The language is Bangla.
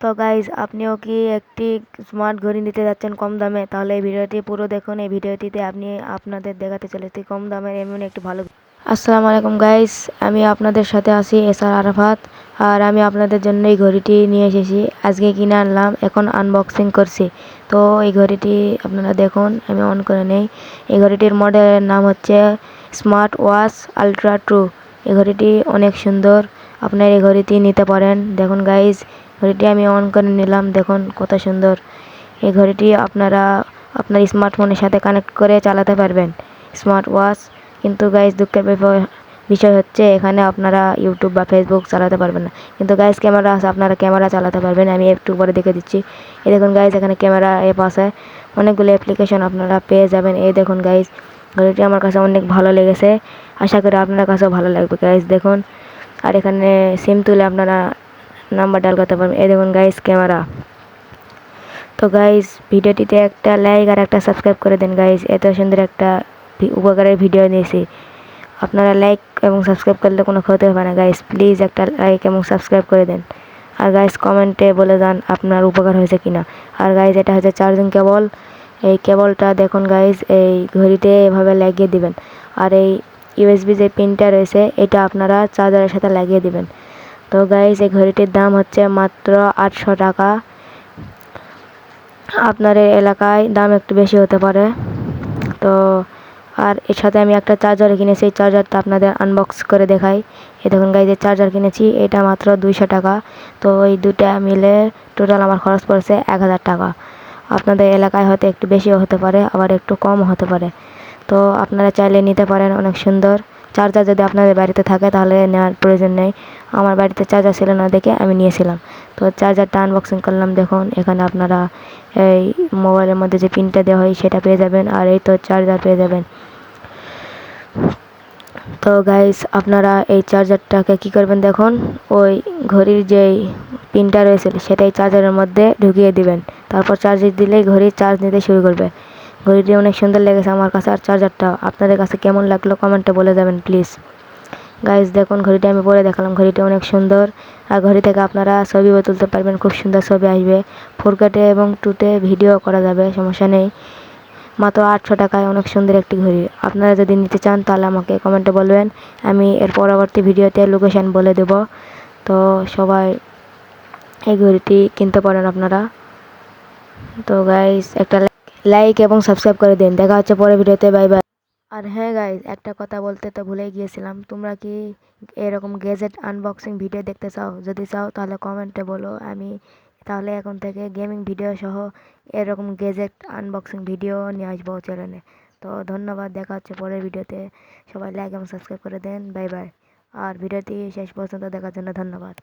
তো গাইজ আপনিও কি একটি স্মার্ট ঘড়ি নিতে যাচ্ছেন কম দামে? তাহলে এই ভিডিওটি পুরো দেখুন। এই ভিডিওটিতে আপনি আপনাদের দেখাতে চলেছি কম দামের এমন একটি ভালো আসসালামু আলাইকুম গাইস আমি আপনাদের সাথে আছি এস আর আরাফাত, আর আমি আপনাদের জন্য এই ঘড়িটি নিয়ে এসেছি। আজকে কিনে আনলাম, এখন আনবক্সিং করছি। তো এই ঘড়িটি আপনারা দেখুন, আমি অন করে নেই। এই ঘড়িটির মডেলের নাম হচ্ছে স্মার্ট ওয়াচ আলট্রা ট্রু এই ঘড়িটি অনেক সুন্দর, আপনার এই ঘড়িটি নিতে পারেন। দেখুন গাইজ ঘড়িটি আমি অন করে নিলাম। দেখুন কত সুন্দর। এই ঘড়িটি আপনারা আপনার স্মার্টফোনের সাথে কানেক্ট করে চালাতে পারবেন। স্মার্ট ওয়াচ কিন্তু গাইজ দুঃখের বিষয় হচ্ছে এখানে আপনারা ইউটিউব বা ফেসবুক চালাতে পারবেন না। কিন্তু গাইজ ক্যামেরা আছে, আপনারা ক্যামেরা চালাতে পারবেন। আমি একটু পরে দেখে দিচ্ছি। এই দেখুন গাইজ এখানে ক্যামেরা অ্যাপ আছে। অনেকগুলো অ্যাপ্লিকেশন আপনারা পেয়ে যাবেন। এই দেখুন গাইজ ঘড়িটি আমার কাছে অনেক ভালো লেগেছে। আশা করি আপনার কাছেও ভালো লাগবে গাইজ দেখুন। আর এখানে সিম তুলে আপনারা নাম্বার ডাল করতে পারবেন। এই দেখুন গাইজ ক্যামেরা তো গাইজ ভিডিওটিতে একটা লাইক আর একটা সাবস্ক্রাইব করে দেন গাইজ এত সুন্দর একটা উপকারের ভিডিও নিয়েছি। আপনারা লাইক এবং সাবস্ক্রাইব করলে কোনো ক্ষতি হবে না গাইজ প্লিজ একটা লাইক এবং সাবস্ক্রাইব করে দেন। আর গাইজ কমেন্টে বলে দেন আপনার উপকার হয়েছে কিনা। আর গাইজ এটা হচ্ছে চার্জিং কেবল এই কেবলটা দেখুন গাইজ এই ঘড়িতে এভাবে লাগিয়ে দিবেন। আর এই ইউএসবি যে পিনটা রয়েছে, এটা আপনারা চার্জারের সাথে লাগিয়ে দিবেন। তো গাইজ এই ঘড়িটির দাম হচ্ছে মাত্র আটশো টাকা। আপনার এলাকায় দাম একটু বেশি হতে পারে। তো, আর এর সাথে আমি একটা চার্জার কিনেছি, এই চার্জারটা আপনাদের আনবক্স করে দেখাই। এই দেখুন গাইজ চার্জার কিনেছি, এটা মাত্র দুইশো টাকা। তো এই দুটা মিলে টোটাল আমার খরচ পড়েছে এক হাজার টাকা। আপনাদের এলাকায় হয়তো একটু বেশিও হতে পারে, আবার একটু কম হতে পারে। তো আপনারা চাইলে নিতে পারেন, অনেক সুন্দর। চার্জার যদি আপনাদের বাড়িতে থাকে তাহলে নেওয়ার প্রয়োজন নেই। আমার বাড়িতে চার্জার ছিল না দেখে আমি নিয়েছিলাম। তো চার্জারটা আনবক্সিং করলাম, দেখুন, এখানে আপনারা এই মোবাইলের মধ্যে যে পিনটা দেওয়া হয় সেটা পেয়ে যাবেন আর এই তো চার্জার পেয়ে যাবেন। তো গাইস আপনারা এই চার্জারটাকে কি করবেন দেখুন, ওই ঘড়ির যেই পিনটা রয়েছে সেটাই চার্জারের মধ্যে ঢুকিয়ে দিবেন। তারপর চার্জ দিলেই ঘড়ি চার্জ নিতে শুরু করবে। ঘড়িটি অনেক সুন্দর লেগেছে আমার কাছে আর চার্জারটা আপনাদের কাছে কেমন লাগল কমেন্টে বলে যাবেন প্লিজ গাইজ দেখুন, ঘড়িটি আমি পরে দেখালাম। ঘড়িটি অনেক সুন্দর। আর ঘড়ি থেকে আপনারা ছবিও তুলতে পারবেন। খুব সুন্দর ছবি আসবে। ফোর কেটে এবং টুতে ভিডিও করা যাবে, সমস্যা নেই। মাত্র আটশো টাকায় অনেক সুন্দর একটি ঘড়ি। আপনারা যদি নিতে চান, তাহলে আমাকে কমেন্টে বলবেন। আমি এর পরবর্তী ভিডিওতে লোকেশান বলে দেব। তো সবাই এই ঘড়িটি কিনতে পারেন আপনারা। তো গাইজ একটা লাইক এবং সাবস্ক্রাইব করে দিন। দেখা হচ্ছে পরের ভিডিওতে। বাই বাই আর হ্যাঁ গাইজ একটা কথা বলতে তো ভুলে গিয়েছিলাম। তোমরা কি এরকম গেজেট আনবক্সিং ভিডিও দেখতে চাও? যদি চাও, তাহলে কমেন্টে বলো। আমি তাহলে এখন থেকে গেমিং ভিডিও সহ এরকম গেজেট আনবক্সিং ভিডিও নিয়ে আসব চ্যানেলে তো ধন্যবাদ, দেখা হচ্ছে পরের ভিডিওতে। সবাই লাইক এবং সাবস্ক্রাইব করে দেন। বাই বাই আর ভিডিওটি শেষ পর্যন্ত দেখার জন্য ধন্যবাদ।